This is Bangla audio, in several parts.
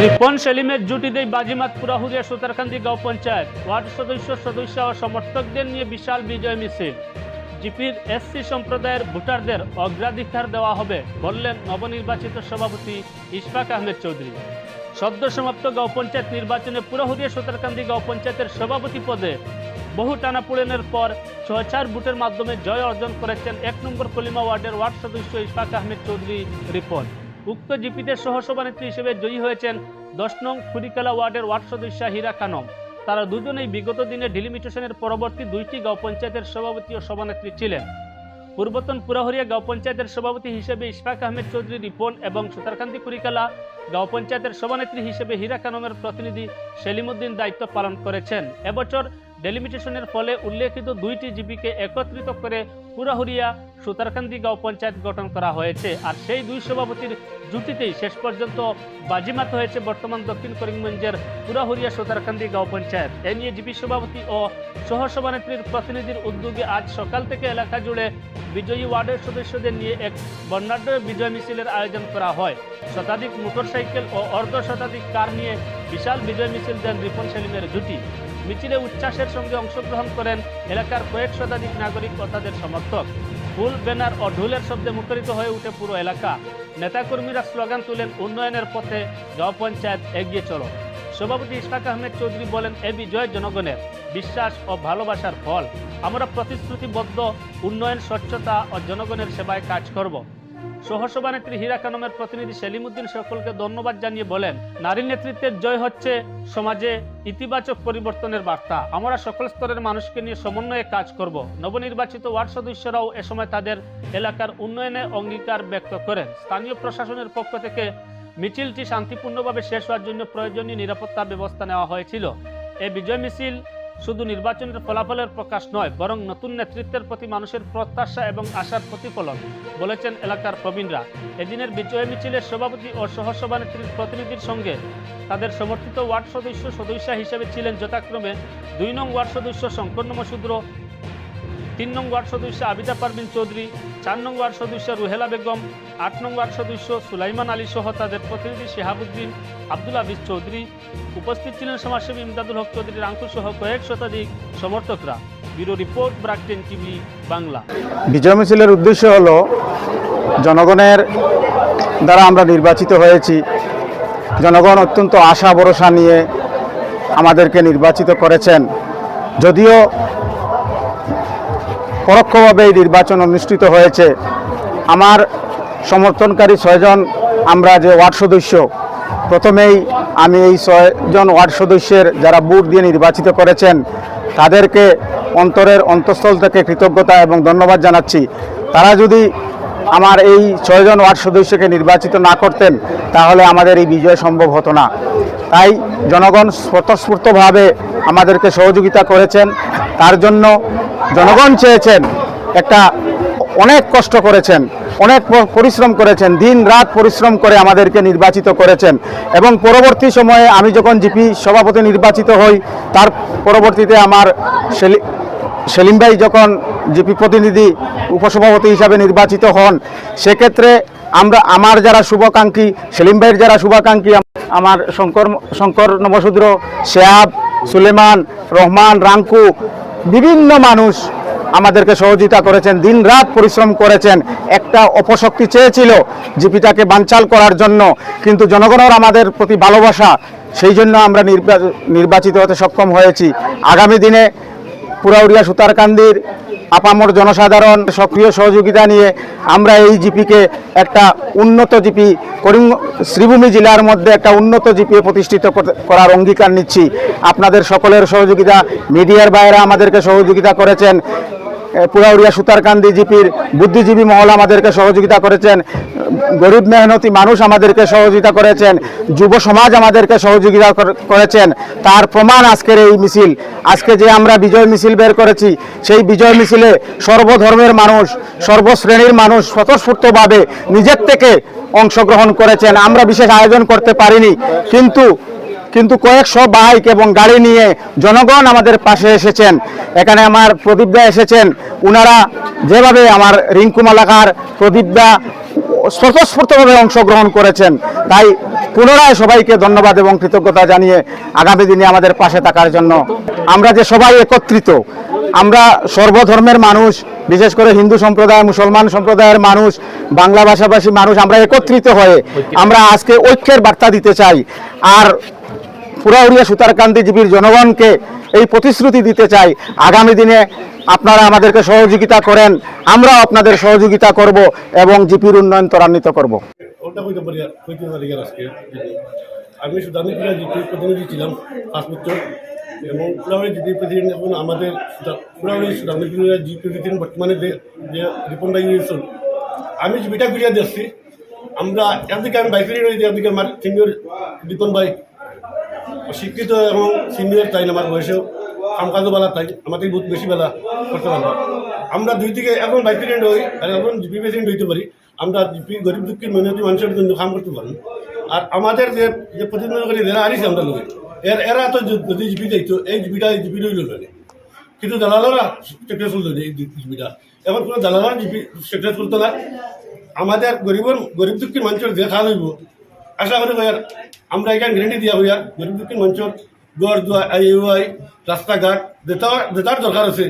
রিপন সেলিমের জুটিতেই বাজিমাত পুরাহুরিয়া সুতারকান্দি গাঁও পঞ্চায়েত। ওয়ার্ড সদস্য সদস্য ও সমর্থকদের নিয়ে বিশাল বিজয় মিছিল। জিপির এসসি সম্প্রদায়ের ভোটারদের অগ্রাধিকার দেওয়া হবে বললেন নবনির্বাচিত সভাপতি ইশফাক আহমেদ চৌধুরী। সদ্য সমাপ্ত গাঁও পঞ্চায়েত নির্বাচনে পুরাহুরিয়া সুতারকান্দি গাঁও পঞ্চায়েতের সভাপতি পদে বহু টানাপোড়েনের পর ছয় চার বুটের মাধ্যমে জয় অর্জন করেছেন এক নম্বর কলিমা ওয়ার্ডের ওয়ার্ড সদস্য ইশফাক আহমেদ চৌধুরী, রিপন। উক্ত জিপিতে সহসভানেত্রী হিসেবে জয়ী হয়েছেন দশ নং খুরিকালা ওয়ার্ডের ওয়ার্ড সদস্য হীরা খানম। তারা দুজনেই বিগত দিনে ডিলিমিটেশনের পরবর্তী দুইটি গাঁও পঞ্চায়েতের সভাপতি ও সভানেত্রী ছিলেন। পূর্বতন পুরাহরিয়া গাঁও পঞ্চায়েতের সভাপতি হিসেবে ইশফাক আহমেদ চৌধুরী রিপন এবং সুতারকান্দি কুরিকালা গাঁও পঞ্চায়েতের সভানেত্রী হিসেবে হীরা খানমের প্রতিনিধি সেলিমুদ্দিন দায়িত্ব পালন করেছেন। এবছর ডেলিমিটেশনের ফলে উল্লেখিত দুইটি জিপিকে একত্রিত করে পুরাহুরিয়া সুতারকান্দি গাঁও পঞ্চায়েত গঠন করা হয়েছে। আর সেই দুই সভাপতির জুটিতেই শেষ পর্যন্ত বাজিমাত হয়েছে বর্তমান দক্ষিণ করিমগঞ্জের পুরাহুরিয়া সুতারকান্দি গাঁও পঞ্চায়েত। এ নিয়ে জিপি সভাপতি ও সহসভানেত্রীর প্রতিনিধির উদ্যোগে আজ সকাল থেকে এলাকা জুড়ে বিজয়ী ওয়ার্ডের সদস্যদের নিয়ে এক বর্ণাঢ্য বিজয় মিছিলের আয়োজন করা হয়। শতাধিক মোটরসাইকেল ও অর্ধ শতাধিক কার নিয়ে বিশাল বিজয় মিছিল দেন রিপন সেলিমের জুটি মিছিলে উচ্ছ্বাসের সঙ্গে অংশগ্রহণ করেন এলাকার কয়েক শতাধিক নাগরিক ও তাদের সমর্থক। ফুল ব্যানার ও ঢোলের শব্দে মুখরিত হয়ে উঠে পুরো এলাকা। নেতাকর্মীরা স্লোগান তুলেন, উন্নয়নের পথে গাঁও পঞ্চায়েত এগিয়ে চলো। সভাপতি ইশফাক আহমেদ চৌধুরী বলেন, এ বিজয় জনগণের বিশ্বাস ও ভালোবাসার ফল। আমরা প্রতিশ্রুতিবদ্ধ, উন্নয়ন, স্বচ্ছতা ও জনগণের সেবায় কাজ করব। সহসভানেত্রী হীরা খানমের প্রতিনিধি সেলিমুদ্দিন সকলকে ধন্যবাদ জানিয়ে বলেন নারী নেতৃত্বের জয় হচ্ছে সমাজে ইতিবাচক পরিবর্তনের বার্তা। আমরা সকল স্তরের মানুষকে নিয়ে সমন্বয়ে কাজ করব। নবনির্বাচিত ওয়ার্ড সদস্যরাও এ সময় তাদের এলাকার উন্নয়নে অঙ্গীকার ব্যক্ত করেন। স্থানীয় প্রশাসনের পক্ষ থেকে মিছিলটি শান্তিপূর্ণভাবে শেষ হওয়ার জন্য প্রয়োজনীয় নিরাপত্তা ব্যবস্থা নেওয়া হয়েছিল। এই বিজয় মিছিল শুধু নির্বাচনের ফলাফলের প্রকাশ নয়, বরং নতুন নেতৃত্বের প্রতি মানুষের প্রত্যাশা এবং আশার প্রতিফলন, বলেছেন এলাকার প্রবীণরা। এদিনের বিজয় মিছিলের সভাপতি ও সহসভানেত্রীর প্রতিনিধির সঙ্গে তাদের সমর্থিত ওয়ার্ড সদস্য সদস্যা হিসেবে ছিলেন যথাক্রমে দুই নং ওয়ার্ড সদস্য শঙ্কর নমশূদ্র তিন নং ওয়ার্ড সদস্য আবিদা পারভিন চৌধুরী, চার নং ওয়ার্ড সদস্য রুহেলা বেগম, আট নং ওয়ার্ড সদস্য সুলাইমান আলী সহ তাদের প্রতিনিধি শেহাবুদ্দিন আব্দুল হাবিজ চৌধুরী। উপস্থিত ছিলেন সমাজসেবী ইমদাদুল হক চৌধুরী রাঙ্কু সহ কয়েক শতাধিক সমর্থকরা। ব্যুরো রিপোর্ট, ব্রাকটেন টিভি, বাংলা। বিজয় মিছিলের উদ্দেশ্য হল, জনগণের দ্বারা আমরা নির্বাচিত হয়েছি। জনগণ অত্যন্ত আশা ভরসা নিয়ে আমাদেরকে নির্বাচিত করেছেন। যদিও পরোক্ষভাবে এই নির্বাচন অনুষ্ঠিত হয়েছে। আমার সমর্থনকারী ছয়জন, আমরা যে ওয়ার্ড সদস্য, প্রথমেই আমি এই ছয়জন ওয়ার্ড সদস্যের যারা বুট দিয়ে নির্বাচিত করেছেন, তাদেরকে অন্তরের অন্তঃস্থল থেকে কৃতজ্ঞতা এবং ধন্যবাদ জানাচ্ছি। তারা যদি আমার এই ছয়জন ওয়ার্ড সদস্যকে নির্বাচিত না করতেন, তাহলে আমাদের এই বিজয় সম্ভব হতো না। তাই জনগণ স্বতঃস্ফূর্তভাবে আমাদেরকে সহযোগিতা করেছেন। তার জন্য জনগণ চেয়েছেন একটা অনেক কষ্ট করেছেন, অনেক পরিশ্রম করেছেন, দিন রাত পরিশ্রম করে আমাদেরকে নির্বাচিত করেছেন এবং পরবর্তী সময়ে আমি যখন জিপি সভাপতি নির্বাচিত হই, তার পরবর্তীতে আমার সেলি, সেলিম ভাই যখন জিপি প্রতিনিধি উপসভাপতি হিসাবে নির্বাচিত হন, সেক্ষেত্রে আমরা, আমার যারা শুভাকাঙ্ক্ষী, সেলিম ভাইয়ের যারা শুভাকাঙ্ক্ষী আমার শঙ্কর শঙ্কর নবশূদ্র শেহাব সুলেমান, রহমান, রাঙ্কু বিভিন্ন মানুষ আমাদেরকে সহযোগিতা করেছেন দিন রাত পরিশ্রম করেছেন। একটা অপশক্তি চেয়েছিল জিপিটাকে বানচাল করার জন্য, কিন্তু জনগণের আমাদের প্রতি ভালোবাসা, সেই জন্য আমরা নির্বা- নির্বাচিত হতে সক্ষম হয়েছি। আগামী দিনে পুরাউরিয়া সুতারকান্দির আপামর জনসাধারণ সক্রিয় সহযোগিতা নিয়ে আমরা এই জিপিকে একটা উন্নত জিপি করিম শ্রীভূমি জেলার মধ্যে একটা উন্নত জিপি প্রতিষ্ঠিত করার অঙ্গীকার নিচ্ছি। আপনাদের সকলের সহযোগিতা, মিডিয়ার বাইরে আমাদেরকে সহযোগিতা করেছেন। এ, পুরাউড়িয়া সুতারকান্দি জিপির বুদ্ধিজীবী মহল আমাদেরকে সহযোগিতা করেছেন। গরিব মেহনতি মানুষ আমাদেরকে সহযোগিতা করেছেন। যুব সমাজ আমাদেরকে সহযোগিতা কর- করেছেন। তার প্রমাণ আজকের এই মিছিল। আজকে যে আমরা বিজয় মিছিল বের করেছি সেই বিজয় মিছিলে সর্বধর্মের মানুষ সর্বশ্রেণীর মানুষ স্বতঃস্ফূর্তভাবে নিজের থেকে অংশগ্রহণ করেছেন। আমরা বিশেষ আয়োজন করতে পারিনি। কিন্তু কিন্তু কয়েকশো বাইক এবং গাড়ি নিয়ে জনগণ আমাদের পাশে এসেছেন। এখানে আমার প্রদীপদা এসেছেন। ওনারা যেভাবে আমার রিঙ্কু মালাকার প্রদীপদা স্বতঃস্ফূর্তভাবে অংশগ্রহণ করেছেন, তাই পুনরায় সবাইকে ধন্যবাদ এবং কৃতজ্ঞতা জানিয়ে আগামী দিনে আমাদের পাশে থাকার জন্য আমরা যে সবাই একত্রিত, আমরা সর্বধর্মের মানুষ, বিশেষ করে হিন্দু সম্প্রদায়, মুসলমান সম্প্রদায়ের মানুষ, বাংলা ভাষাভাষী মানুষ, আমরা একত্রিত হয়ে আমরা আজকে ঐক্যের বার্তা দিতে চাই। আর পুরাউড়িয়া সুতারকান্দি জীবীর জনগণকে এই প্রতিশ্রুতি দিতে চাই। আগামী দিনে আপনারা আমাদেরকে সহযোগিতা করেন, আমরাও আপনাদের সহযোগিতা করব এবং জিপির উন্নয়ন ত্বরান্বিত করব। আমি সুদানি ক্রীড়া জিপি প্রতিনিধি ছিলাম এবং জিপি প্রেসিডেন্ট আমাদের জিপি প্রেসিডেন্ট বর্তমানে যে আমি জিপিটা ঘুরিয়ে দিচ্ছি আমরা একদিকে আমি বাইক একদিকে আমার সিনিয়র রিপন ভাই শিক্ষিত এবং সিনিয়র তাই আমার বয়সেও কামকাজও বেলা তাই। আমাদের বহুত বেশি বেলা করতে পারব। আমরা দুই দিকে এখন ভাইস প্রেসিডেন্ট হই, আর এখন জিপি প্রেসিডেন্ট হইতে পারি। আমরা জিপি গরিব দুঃখী মেহনতি মানুষের জন্য কাম করতে পারি। আর আমাদের যে যে প্রতিনিধিকারী যারা আনিছে আমরা লোক, এর এরা তো যদি জিপি যাইতো এই জিপিটা এই জিপি রইল না। কিন্তু দালালরা সাকসেসফুল হয়নি এই জিপিটা এখন কোনো দালালরা জিপি সাকসেসফুল তো না। আমাদের গরিবের গরিব দুঃখী মানুষের যে খাওয়া হইব, আশা করি ভাইয়ার আমরা এখানে গ্যারেন্টি দিয়া হইয়া গরিব দুঃখী গড় দুয়ার দুয়ার আই ইউ আই রাস্তাঘাট দেতার দরকার আছে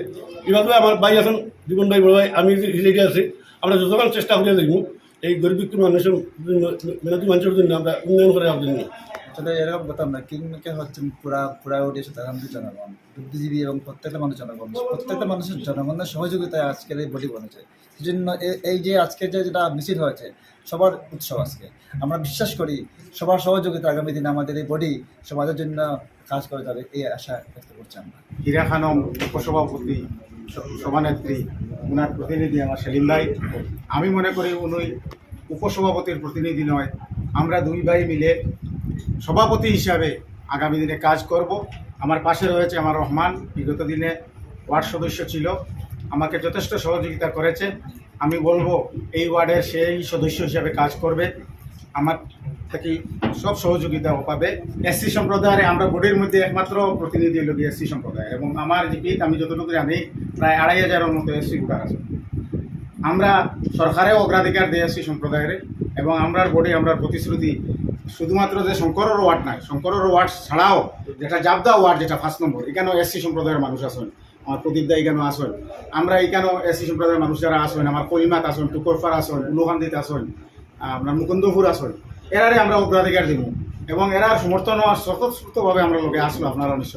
এভাবে আমার ভাই আছেন জীবন ভাই বড় ভাই আমি হিলেটি আছি আমরা যতক্ষণ চেষ্টা করিয়া দেখব এই গরিব দুঃখী মানুষের মেহনতি মানুষের জন্য আমরা উন্নয়ন করে জন্য আসলে এরকম কথা না কিংমেকার হচ্ছেন পুরা পুরা ওডিয়া সাধারণত জনগণ, বুদ্ধিজীবী এবং প্রত্যেকটা মানুষ জনগণ, প্রত্যেকটা মানুষের জনগণের সহযোগিতায় আজকের এই বনেছে সেজন্য এ- এই যে আজকে যে যেটা মিছিল হয়েছে, সবার উৎসব আজকে। আমরা বিশ্বাস করি সবার সহযোগিতা আগামী দিনে আমাদের এই বডি সমাজের জন্য কাজ করে যাবে, এই আশা ব্যক্ত করছি আমরা। হীরা খানম উপসভাপতি সভানেত্রী ওনার প্রতিনিধি আমার সেলিম ভাই। আমি মনে করি উনি উপসভাপতির প্রতিনিধি নয়, আমরা দুই ভাই মিলে সভাপতি হিসাবে আগামী দিনে কাজ করব। আমার পাশে রয়েছে আমার রহমান, বিগত দিনে ওয়ার্ড সদস্য ছিল। আমাকে যথেষ্ট সহযোগিতা করেছে। আমি বলব, এই ওয়ার্ডের সেই সদস্য হিসাবে কাজ করবে। আমার থেকে সব সহযোগিতা পাবে। এসসি সম্প্রদায়ের আমরা বোর্ডের মধ্যে একমাত্র প্রতিনিধি হল এসসি সম্প্রদায় এবং আমার জিপিত আমি যতটুকু জানি, প্রায় আড়াই হাজারের মতো এসসি ভোটার আছে। আমরা সরকারেও অগ্রাধিকার দিয়ে এসসি সম্প্রদায়ের এবং আমরার বোর্ডে আমরা প্রতিশ্রুতি শুধুমাত্র যে শঙ্করের ওয়ার্ড নাই, শঙ্করের ওয়ার্ড ছাড়াও যেটা জাবদা ওয়ার্ড, যেটা ফার্স্ট নম্বর, এখানেও এসসি সম্প্রদায়ের মানুষ আসেন, আমার প্রদীপ দা এখানেও আসেন, আমরা এখানেও এসসি সম্প্রদায়ের মানুষ যারা আসেন, আমার কলিমাত আসেন, টুকরফার আসেন উলুকান্দিত আসেন আপনার মুকুন্দপুর আসেন, এরারে আমরা অগ্রাধিকার দিব এবং এরার সমর্থন স্বতঃস্ফূর্তভাবে আমরা লোকে আসলো আপনারা নিশ্চয়